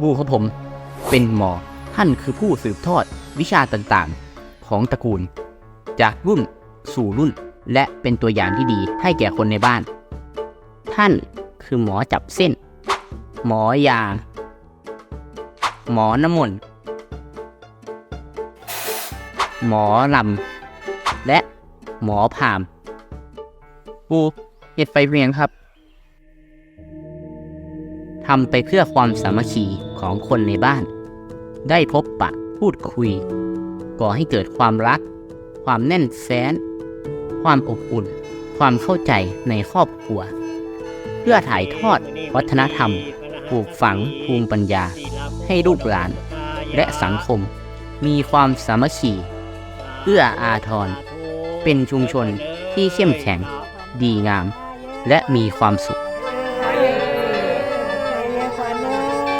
ปู่ของผมเป็นหมอ ท่านคือผู้สืบทอดวิชาต่างๆ ของตระกูล จากรุ่นสู่รุ่น และเป็นตัวอย่างที่ดีให้แก่คนในบ้าน ท่านคือหมอจับเส้น หมอยา หมอน้ำมนต์หมอลำ และหมอพาม ปูเห็ดไฟเวียงครับทำไปเพื่อความสามัคคี ของคนในบ้าน ได้พบปะพูดคุย ก่อให้เกิดความรัก ความแน่นแฟ้น ความอบอุ่น ความเข้าใจในครอบครัว เพื่อถ่ายทอดวัฒนธรรมปลูกฝังภูมิปัญญา ให้ลูกหลาน และสังคม มีความสามัคคีเอื้ออาทร เป็นชุมชนที่เข้มแข็ง ดีงาม และมีความสุข